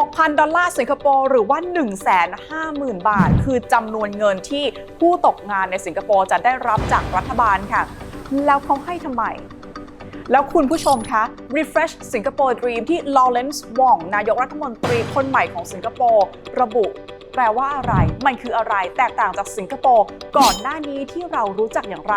6,000 ดอลลาร์สิงคโปร์หรือว่า 150,000 บาท คือจำนวนเงินที่ผู้ตกงานในสิงคโปร์จะได้รับจากรัฐบาลค่ะ แล้วเขาให้ทำไม แล้วคุณผู้ชมคะ Refresh Singapore Dream ที่ Lawrence Wong นายกรัฐมนตรีคนใหม่ของสิงคโปร์ระบุแปลว่าอะไร มันคืออะไร แตกต่างจากสิงคโปร์ก่อนหน้านี้ที่เรารู้จักอย่างไร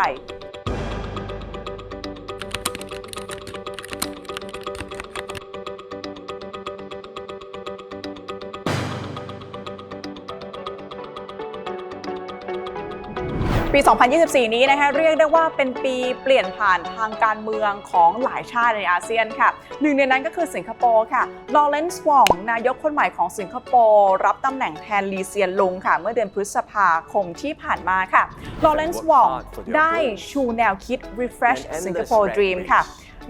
ปี 2024 นี้นะคะเรียกได้ว่าเป็นปีเปลี่ยนผ่านทางการเมืองของหลายชาติในอาเซียนค่ะ หนึ่งในนั้นก็คือสิงคโปร์ค่ะลอเรนซ์วองนายกคนใหม่ของสิงคโปร์รับตำแหน่งแทนลีเซียนลุงค่ะ เมื่อเดือนพฤษภาคมที่ผ่านมาค่ะลอเรนซ์วองได้ชูแนวคิด refresh Singapore Dream ค่ะ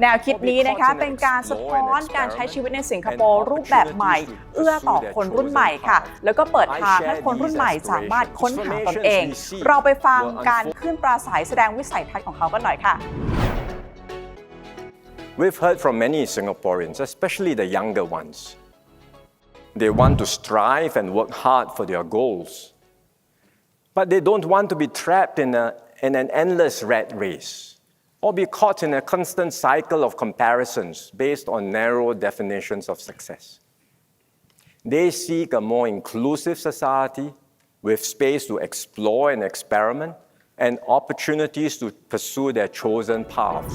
แนวคิดนี้นะคะเป็นการสะท้อนการใช้ชีวิตในสิงคโปร์รูปแบบใหม่ เอื้อต่อคนรุ่นใหม่ค่ะ แล้วก็เปิดทางให้คนรุ่นใหม่สามารถค้นหาตนเอง เราไปฟังการขึ้นปราศัยแสดงวิสัยทัศน์ของเขากันหน่อยค่ะ We've heard from many Singaporeans, especially the younger ones. They want to strive and work hard for their goals, but they don't want to be trapped in, a, in an endless rat race or be caught in a constant cycle of comparisons based on narrow definitions of success. They seek a more inclusive society with space to explore and experiment and opportunities to pursue their chosen paths.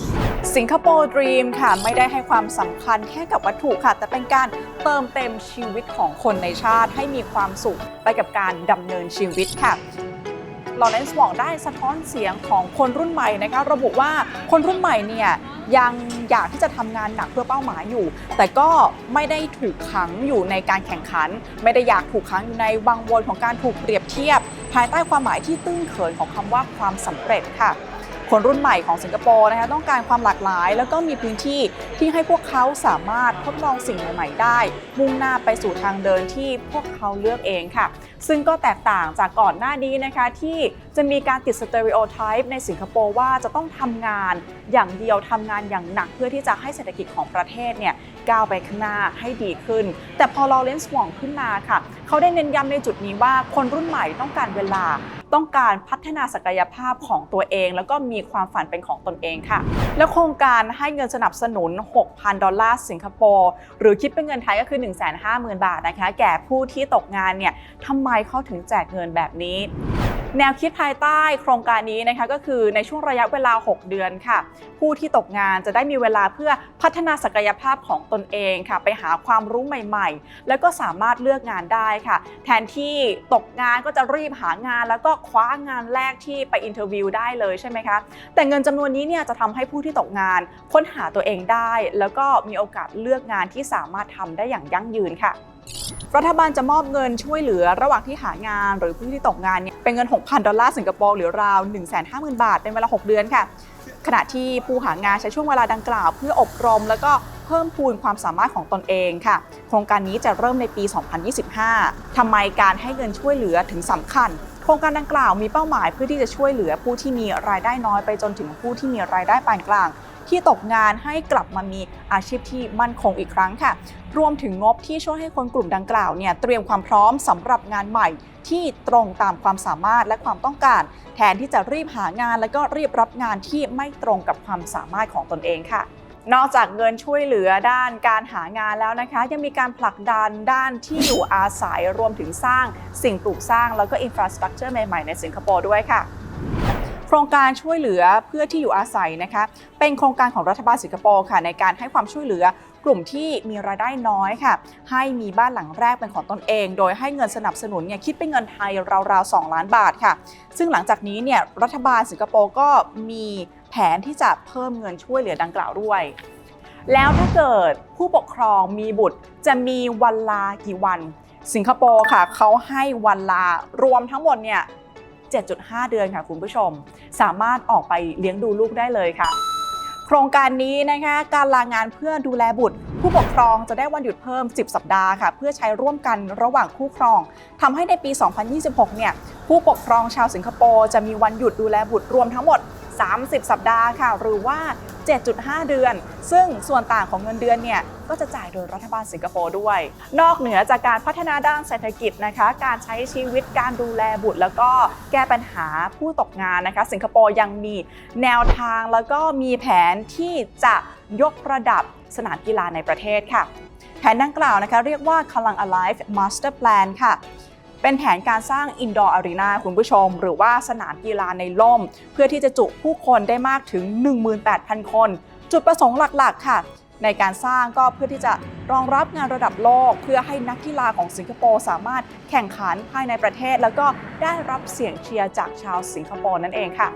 สิงคโปร์ดรีมค่ะไม่ได้ให้ความสำคัญแค่กับวัตถุค่ะ แต่เป็นการเติมเต็มชีวิตของคนในชาติให้มีความสุขไปกับการดำเนินชีวิตค่ะ ลอเรนซ์วองได้สะท้อนเสียงของคนรุ่นใหม่นะคะระบุว่าคนรุ่นใหม่เนี่ยยังอยากที่จะทำงานหนักเพื่อเป้าหมายอยู่ แต่ก็ไม่ได้ถูกขังอยู่ในการแข่งขัน ไม่ได้อยากถูกขังอยู่ในวังวนของการถูกเปรียบเทียบ ภายใต้ความหมายที่ตื้นเขินของคำว่าความสำเร็จค่ะ คนรุ่นใหม่ของสิงคโปร์นะคะต้องการความหลากหลาย แล้วก็มีพื้นที่ที่ให้พวกเขาสามารถทดลองสิ่งใหม่ๆได้ มุ่งหน้าไปสู่ทางเดินที่พวกเขาเลือกเองค่ะ ซึ่งก็แตกต่างจากก่อนหน้านี้นะคะที่จะมีการติดสเตอริโอไทป์ในสิงคโปร์ว่าจะต้องทำงานอย่างเดียวทำงานอย่างหนัก เพื่อที่จะให้เศรษฐกิจของประเทศเนี่ยก้าวไปข้างหน้าให้ดีขึ้น แต่พอลอเรนซ์วองขึ้นมาค่ะ เขาได้เน้นย้ำในจุดนี้ว่าคนรุ่นใหม่ต้องการเวลา ต้องการพัฒนาศักยภาพของตัวเอง แล้วก็มีความฝันเป็นของตนเองค่ะ แล้วโครงการให้เงินสนับสนุน 6,000 ดอลลาร์สิงคโปร์หรือคิดเป็นเงินไทยก็คือ 150,000 บาทนะคะ แก่ผู้ที่ตกงานเนี่ยทำไมเขาถึงแจกเงินแบบนี้ แนวคิดภายใต้โครงการนี้นะคะก็คือในช่วงระยะเวลา 6 เดือนค่ะ ผู้ที่ตกงานจะได้มีเวลาเพื่อพัฒนาศักยภาพของตนเองค่ะ ไปหาความรู้ใหม่ๆ แล้วก็สามารถเลือกงานได้ค่ะ แทนที่ตกงานก็จะรีบหางาน แล้วก็คว้างานแรกที่ไปอินเทอร์วิวได้เลยใช่ไหมคะ แต่เงินจำนวนนี้เนี่ยจะทำให้ผู้ที่ตกงาน ค้นหาตัวเองได้ แล้วก็มีโอกาสเลือกงานที่สามารถทำได้อย่างยั่งยืนค่ะ รัฐบาลจะมอบเงินช่วยเหลือระหว่างที่หางานหรือผู้ที่ตกงาน เป็นเงิน 6,000 ดอลลาร์สิงคโปร์หรือราว 150,000 บาท เป็นเวลา 6 เดือนค่ะ ขณะที่ผู้หางานใช้ช่วงเวลาดังกล่าว เพื่ออบรม แล้วก็เพิ่มพูนความสามารถของตนเองค่ะ โครงการนี้จะเริ่มในปี 2025ทำไมการให้เงินช่วยเหลือถึงสำคัญโครงการดังกล่าวมีเป้าหมายเพื่อที่จะช่วยเหลือผู้ที่มีรายได้น้อยไปจนถึงผู้ที่มีรายได้ปานกลาง ที่ตกงานให้กลับมามีอาชีพที่มั่นคงอีกครั้งค่ะ รวมถึงงบที่ช่วยให้คนกลุ่มดังกล่าวเนี่ยเตรียมความพร้อมสำหรับงานใหม่ที่ตรงตามความสามารถและความต้องการ แทนที่จะรีบหางาน และก็รีบรับงานที่ไม่ตรงกับความสามารถของตนเองค่ะนอกจากเงินช่วยเหลือด้านการหางานแล้วนะคะ ยังมีการผลักดันด้านที่อยู่อาศัยรวมถึงสร้างสิ่งปลูกสร้างแล้วก็อินฟราสตรักเจอร์ใหม่ ๆ ในสิงคโปร์ด้วยค่ะ ครงการช่วยเหลือเพื่อที่อยู่อาศัยนะคะเป็นโครงการของรัฐบาลสิงคโปร์ค่ะในการให้ความช่วยเหลือกลุ่มที่มีรายได้น้อยค่ะ ให้มีบ้านหลังแรกเป็นของตนเอง โดยให้เงินสนับสนุนเนี่ยคิดเป็นเงินไทยราวๆ 2 ล้านบาทค่ะ ซึ่งหลังจากนี้เนี่ยรัฐบาลสิงคโปร์ก็มีแผนที่จะเพิ่มเงินช่วยเหลือดังกล่าวด้วย แล้วถ้าเกิดผู้ปกครองมีบุตรจะมีวันลากี่วัน สิงคโปร์ค่ะเขาให้วันลารวมทั้งหมดเนี่ย 7.5 เดือนค่ะคุณผู้ชม สามารถออกไปเลี้ยงดูลูกได้เลยค่ะ โครงการนี้นะคะการลางานเพื่อดูแลบุตร ผู้ปกครองจะได้วันหยุดเพิ่ม 10 สัปดาห์ค่ะ เพื่อใช้ร่วมกันระหว่างคู่ครองทำให้ในปี 2026 เนี่ยผู้ปกครองชาวสิงคโปร์จะมีวันหยุดดูแลบุตรรวมทั้งหมด 30 สัปดาห์ค่ะ หรือว่า 7.5 เดือน ซึ่งส่วนต่างของเงินเดือนเนี่ยก็จะจ่ายโดยรัฐบาลสิงคโปร์ด้วย นอกเหนือจากการพัฒนาด้านเศรษฐกิจนะคะ การใช้ชีวิตการดูแลบุตร แล้วก็แก้ปัญหาผู้ตกงานนะคะ สิงคโปร์ยังมีแนวทางแล้วก็มีแผนที่จะยกระดับสนามกีฬาในประเทศค่ะ แผนดังกล่าวนะคะเรียกว่า Kalang Alive Master Plan ค่ะ เป็นแผนการสร้าง Indoor Arena คุณผู้ชม หรือว่าสนามกีฬาในล่ม เพื่อที่จะจุผู้คนได้มากถึง 18,000 คน จุดประสงค์หลักๆ ค่ะ ในการสร้างก็เพื่อที่จะรองรับงานระดับโลก เพื่อให้นักกีฬาของสิงคโปร์สามารถแข่งขันภายในประเทศ แล้วก็ได้รับเสียงเชียร์จากชาวสิงคโปร์นั่นเองค่ะ